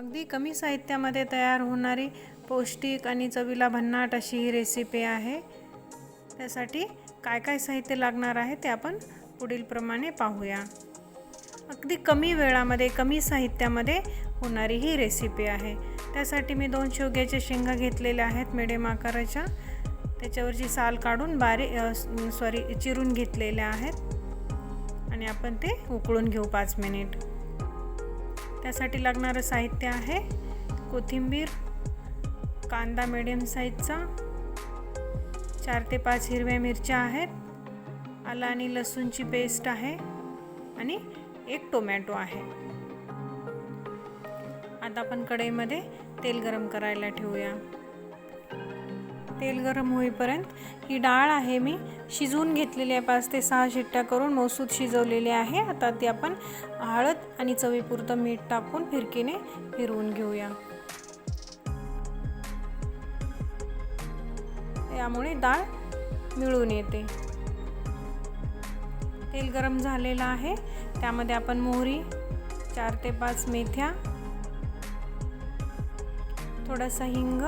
अगदी कमी साहित्यामध्ये तयार होणारी पौष्टिक आणि चवीला भन्नाट अशी ही रेसिपी आहे. त्यासाठी काय काय साहित्य लागणार आहे ते आपण पुढीलप्रमाणे पाहूया. अगदी कमी वेळामध्ये कमी साहित्यामध्ये होणारी ही रेसिपी आहे. त्यासाठी मी दोन शेवग्याच्या शेंगा घेतलेल्या आहेत मिडियम आकाराच्या. त्याच्यावरची साल काढून बारीक सॉरी चिरून घेतलेल्या आहेत. आणि आपण ते उकळून घेऊ पाच मिनिट त्यासाठी लागणारं साहित्य आहे. कोथिंबीर कांदा मिडियम साईजचा चार ते पाच हिरव्या मिरच्या आहेत. आलं आणि लसूणची पेस्ट आहे आणि एक टोमॅटो आहे. आता आपण कढईमध्ये तेल गरम करायला ठेवूया. तेल गरम होईपर्यंत ही डाळ आहे मी शिजवून घेतलेली आहे. पाच ते सहा शिट्ट्या करून मौसूद शिजवलेली आहे. आता ती आपण हळद आणि चवीपुरतं मीठ टाकून फिरकीने फिरवून घेऊया. यामुळे डाळ मिळून येते. तेल गरम झालेलं आहे. त्यामध्ये आपण मोहरी चार ते पाच मेथ्या थोडासा हिंग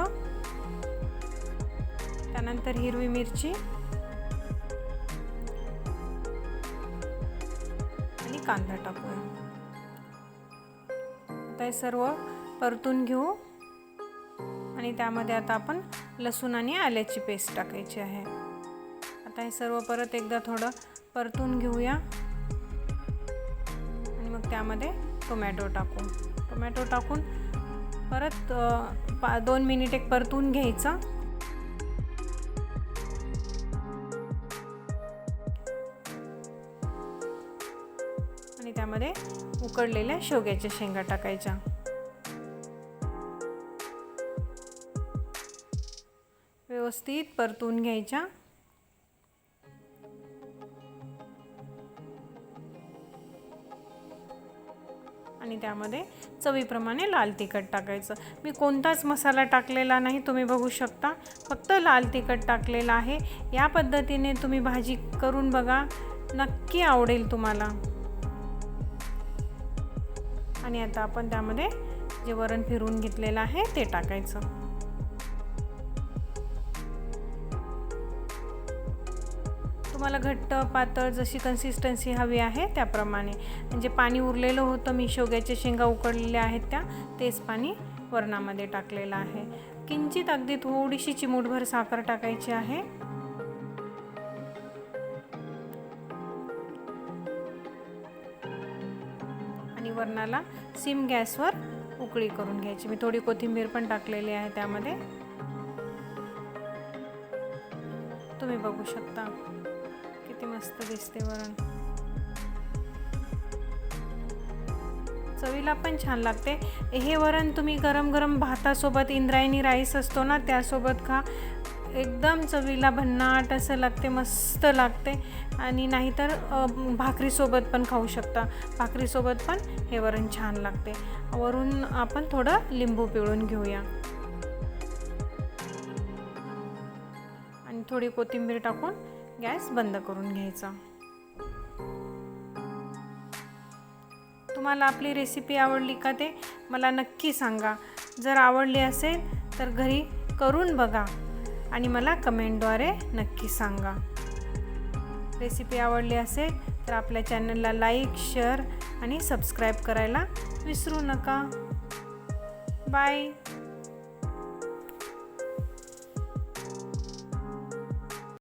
त्यानंतर हिरवी मिरची. आणि कांदा टाकूया. आता हे सर्व परतून घेऊ. आणि त्यामध्ये आता आपण लसूण आणि आल्याची पेस्ट टाकायची आहे. आता हे सर्व परत एकदा थोडं परतून घेऊया. आणि मग त्यामध्ये टोमॅटो टाकू. टोमॅटो टाकून परत पा दोन मिनिट एक परतून घ्यायचं. आणि त्यामध्ये उकडलेल्या शेवग्याच्या शेंगा टाकायच्या. व्यवस्थित परतून घ्यायच्या. आणि त्यामध्ये चवीप्रमाणे लाल तिखट टाकायचं. मी कोणताच मसाला टाकलेला नाही तुम्ही बघू शकता. फक्त लाल तिखट टाकलेलं आहे. या पद्धतीने तुम्ही भाजी करून बघा. नक्की आवडेल तुम्हाला. आणि आता आपण त्यामध्ये जे वरण फिरवून घेतलेलं आहे ते टाकायचं. तुम्हाला घट्ट पातळ जशी कन्सिस्टन्सी हवी आहे त्याप्रमाणे. म्हणजे पाणी उरलेलं होतं मी शेवग्याच्या शेंगा उकडलेल्या आहेत त्या तेच पाणी वरणामध्ये टाकलेलं आहे. किंचित अगदी थोडीशी चिमूटभर साखर टाकायची आहे. आणि वरणाला सिम गॅसवर उकळी करून घ्यायची. मी थोडी कोथिंबीर पण टाकलेली आहे त्यामध्ये. तुम्ही बघू शकता किती मस्त दिसते वरण. चवीला पण छान लागते. हे वरण तुम्ही गरम गरम भातासोबत इंद्रायणी राईस असतो ना त्यासोबत खा. एकदम चवीला भन्नाट असं लागते मस्त लागते. आणि नाहीतर भाकरीसोबत पण खाऊ शकता. भाकरीसोबत पण हे वरण छान लागते. वरून आपण थोडं लिंबू पिळून घेऊया. आणि थोडी कोथिंबीर टाकून गॅस बंद करून घ्यायचा. तुम्हाला आपली रेसिपी आवडली का ते मला नक्की सांगा. जर आवडली असेल तर घरी करून बघा. आणि मला कमेंटद्वारे नक्की सांगा. रेसिपी आवडली असेल तर आपल्या चॅनलला लाईक शेअर आणि सबस्क्राईब करायला विसरू नका. बाय.